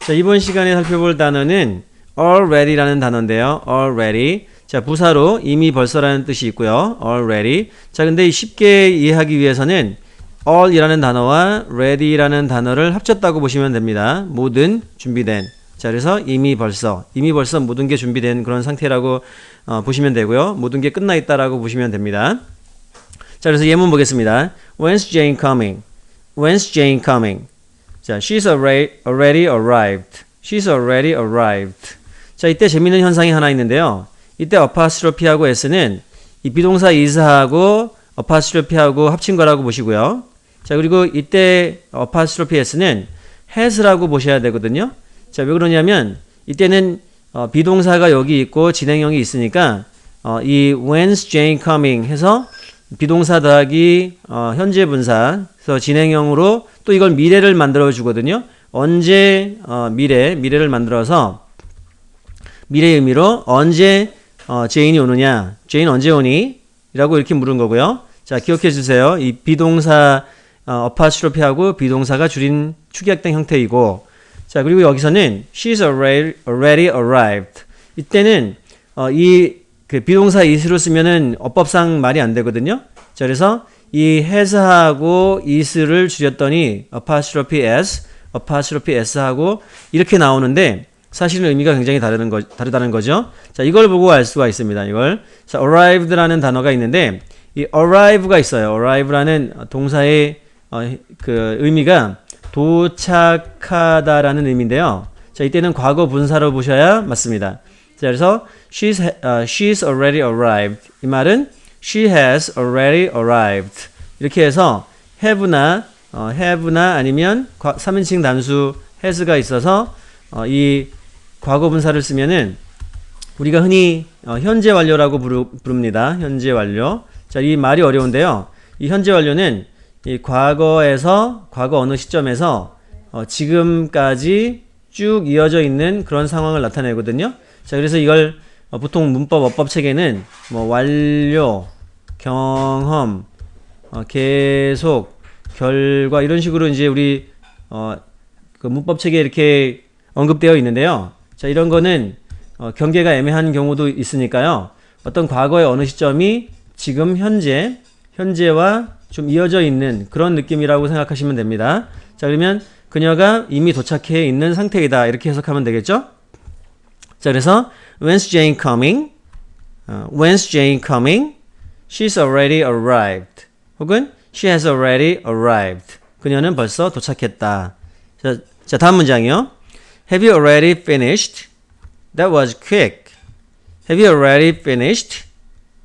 자, 이번 시간에 살펴볼 단어는 already라는 단어인데요. already. 자, 부사로 이미 벌써라는 뜻이 있고요. already. 자, 근데 쉽게 이해하기 위해서는 all이라는 단어와 ready라는 단어를 합쳤다고 보시면 됩니다. 모든 준비된. 자, 그래서 이미 벌써, 이미 벌써 모든 게 준비된 그런 상태라고 어, 보시면 되고요. 모든 게 끝나 있다라고 보시면 됩니다. 자, 그래서 예문 보겠습니다. When's Jane coming? When's Jane coming? 자, she's already, arrived. She's already arrived. 자, 이때 재밌는 현상이 하나 있는데요. 이때 어파스트로피하고 s는 이 비동사 is하고 어파스트로피하고 합친 거라고 보시고요. 자, 그리고 이때 어파스트로피 s는 has라고 보셔야 되거든요. 자, 왜 그러냐면 이때는 어, 비동사가 여기 있고 진행형이 있으니까 어, 이 when's Jane coming 해서 비동사 더하기 어, 현재 분사 그래서 진행형으로 또 이걸 미래를 만들어 주거든요. 언제 어, 미래 미래를 만들어서 미래 의미로 언제 어, 제인이 오느냐 제인 언제 오니? 라고 이렇게 물은 거고요. 자 기억해 주세요. 이 비동사 어, 어파스트로피하고 비동사가 줄인 축약된 형태이고 자 그리고 여기서는 she's already arrived 이때는 어, 이그 비동사 is로 쓰면은 어법상 말이 안 되거든요. 자 그래서 이 has하고 is를 줄였더니 apostrophe s, apostrophe s하고 이렇게 나오는데 사실은 의미가 굉장히 다르는 거, 다르다는 거죠. 자 이걸 보고 알 수가 있습니다. 이걸 자 arrived라는 단어가 있는데 이 arrive가 있어요. arrive라는 동사의 어, 그 의미가 도착하다라는 의미인데요. 자 이때는 과거 분사로 보셔야 맞습니다. 자 그래서 she's uh, she's already arrived 이 말은 she has already arrived 이렇게 해서 have나 어, have나 아니면 과, 3인칭 단수 has가 있어서 어, 이 과거 분사를 쓰면은 우리가 흔히 어, 현재 완료라고 부르, 부릅니다. 현재 완료. 자, 이 말이 어려운데요. 이 현재 완료는 이 과거에서 과거 어느 시점에서 어, 지금까지 쭉 이어져 있는 그런 상황을 나타내거든요. 자, 그래서 이걸 어, 보통 문법 어법 체계는 뭐 완료, 경험, 어, 계속, 결과 이런 식으로 이제 우리 어, 그 문법 체계에 이렇게 언급되어 있는데요. 자, 이런 거는 어, 경계가 애매한 경우도 있으니까요. 어떤 과거의 어느 시점이 지금 현재, 현재와 좀 이어져 있는 그런 느낌이라고 생각하시면 됩니다. 자, 그러면 그녀가 이미 도착해 있는 상태이다. 이렇게 해석하면 되겠죠? 자, 그래서 when's Jane coming? 어, when's Jane coming? She's already arrived. 혹은 she has already arrived. 그녀는 벌써 도착했다. 자, 자 다음 문장이요. Have you already finished? That was quick. Have you already finished?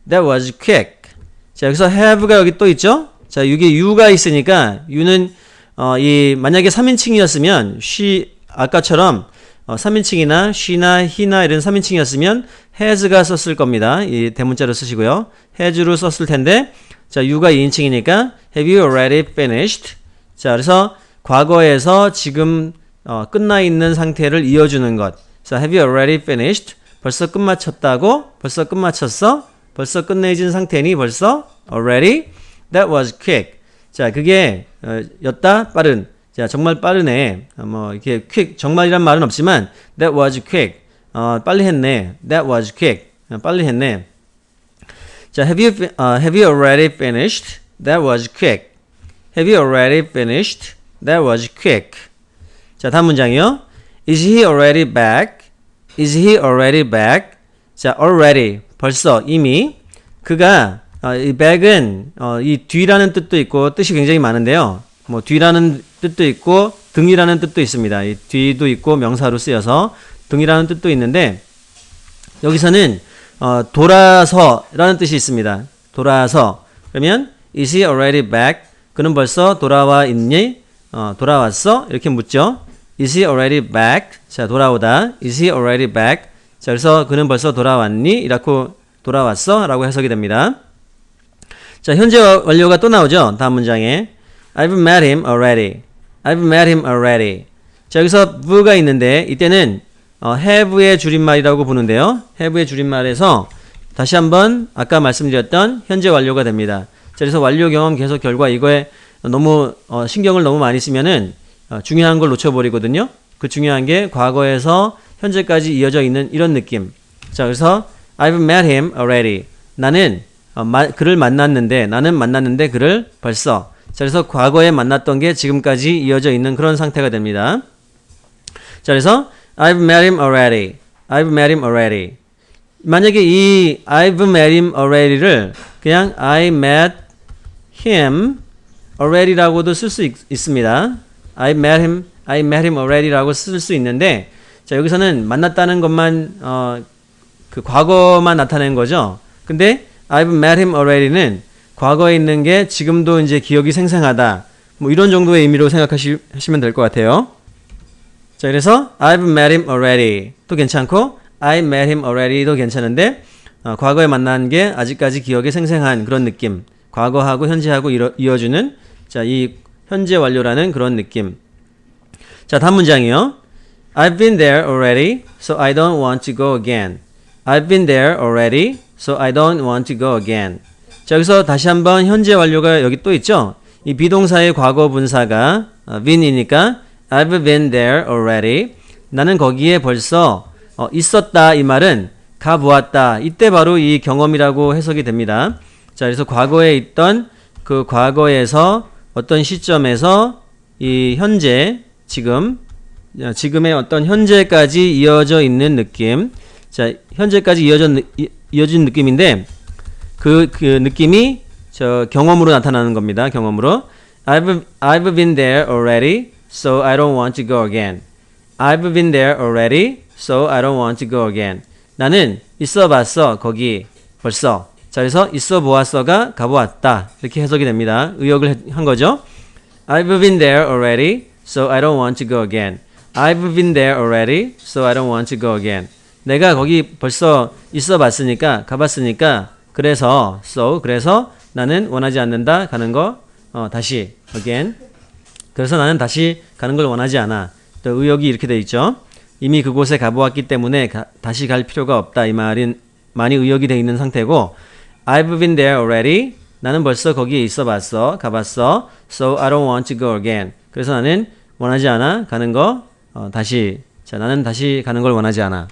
That was quick. 자, 여기서 have가 여기 또 있죠? 자, 이게 you가 있으니까 you는 어, 이 만약에 3인칭이었으면 she 아까처럼 어, 3인칭이나 she나 he나 이런 3인칭이었으면 has가 썼을 겁니다. 이 대문자로 쓰시고요. has로 썼을 텐데 자, you가 2인칭이니까 have you already finished? 자, 그래서 과거에서 지금 어, 끝나 있는 상태를 이어주는 것. 자, have you already finished? 벌써 끝마쳤다고? 벌써 끝마쳤어? 벌써 끝내진 상태니 벌써? already? That was quick. 자, 그게 어, 였다 빠른. 자, 정말 빠르네. 어, 뭐 이렇게 quick 정말이란 말은 없지만 that was quick. 어, 빨리 했네. That was quick. 어, 빨리 했네. 자, have you uh, have you already finished? That was quick. Have you already finished? That was quick. 자, 다음 문장이요. Is he already back? Is he already back? 자, already 벌써 이미 그가 어, 이 back은 어, 이 뒤라는 뜻도 있고 뜻이 굉장히 많은데요. 뭐 뒤라는 뜻도 있고 등이라는 뜻도 있습니다. 이 뒤도 있고 명사로 쓰여서 등이라는 뜻도 있는데 여기서는 어, 돌아서라는 뜻이 있습니다. 돌아서 그러면 is he already back? 그는 벌써 돌아와 있니? 어, 돌아왔어? 이렇게 묻죠. Is he already back? 자, 돌아오다. Is he already back? 자, 그래서 그는 벌써 돌아왔니? 이라고 돌아왔어? 라고 해석이 됩니다. 자, 현재 완료가 또 나오죠. 다음 문장에. I've met him already. I've met him already. 자, 여기서 부가 있는데 이때는 어, have의 줄임말이라고 보는데요. have의 줄임말에서 다시 한번 아까 말씀드렸던 현재 완료가 됩니다. 자, 그래서 완료 경험 계속 결과 이거에 너무 어, 신경을 너무 많이 쓰면은 어, 중요한 걸 놓쳐버리거든요. 그 중요한 게 과거에서 현재까지 이어져 있는 이런 느낌. 자, 그래서 I've met him already. 나는 어, 마- 그를 만났는데 나는 만났는데 그를 벌써. 자, 그래서 과거에 만났던 게 지금까지 이어져 있는 그런 상태가 됩니다. 자, 그래서 I've met him already. I've met him already. 만약에 이 I've met him already를 그냥 I met him already라고도 쓸 수 있습니다. I met him, I met him already라고 쓸 수 있는데, 자 여기서는 만났다는 것만 어, 그 과거만 나타낸 거죠. 근데 I've met him already는 과거에 있는 게 지금도 이제 기억이 생생하다. 뭐 이런 정도의 의미로 생각하시면 될 것 같아요. 자, 그래서 I've met him already 또 괜찮고 I met him already도 괜찮은데 어, 과거에 만난 게 아직까지 기억에 생생한 그런 느낌. 과거하고 현재하고 이어, 이어주는 자, 이 현재 완료라는 그런 느낌. 자, 다음 문장이요. I've been there already, so I don't want to go again. I've been there already, so I don't want to go again. 자, 여기서 다시 한번 현재 완료가 여기 또 있죠? 이 비동사의 과거 분사가 어, been이니까 I've been there already. 나는 거기에 벌써 어, 있었다 이 말은 가보았다. 이때 바로 이 경험이라고 해석이 됩니다. 자, 그래서 과거에 있던 그 과거에서 어떤 시점에서 이 현재 지금 어, 지금의 어떤 현재까지 이어져 있는 느낌. 자, 현재까지 이어져 이어진 느낌인데 그, 그 느낌이 저 경험으로 나타나는 겁니다. 경험으로. I've, I've been there already, so I don't want to go again. I've been there already, so I don't want to go again. 나는 있어 봤어, 거기 벌써. 자, 그래서 있어 보았어가 가보았다. 이렇게 해석이 됩니다. 의역을 해- 한 거죠. I've been there already, so I don't want to go again. I've been there already, so I don't want to go again. 내가 거기 벌써 있어 봤으니까, 가봤으니까, 그래서, so, 그래서 나는 원하지 않는다, 가는 거, 어, 다시, again. 그래서 나는 다시 가는 걸 원하지 않아. 또 의역이 이렇게 돼 있죠. 이미 그곳에 가보았기 때문에 가- 다시 갈 필요가 없다. 이 말은 많이 의역이 돼 있는 상태고, I've been there already. 나는 벌써 거기에 있어 봤어. 가봤어. So I don't want to go again. 그래서 나는 원하지 않아. 가는 거, 어, 다시. 자, 나는 다시 가는 걸 원하지 않아.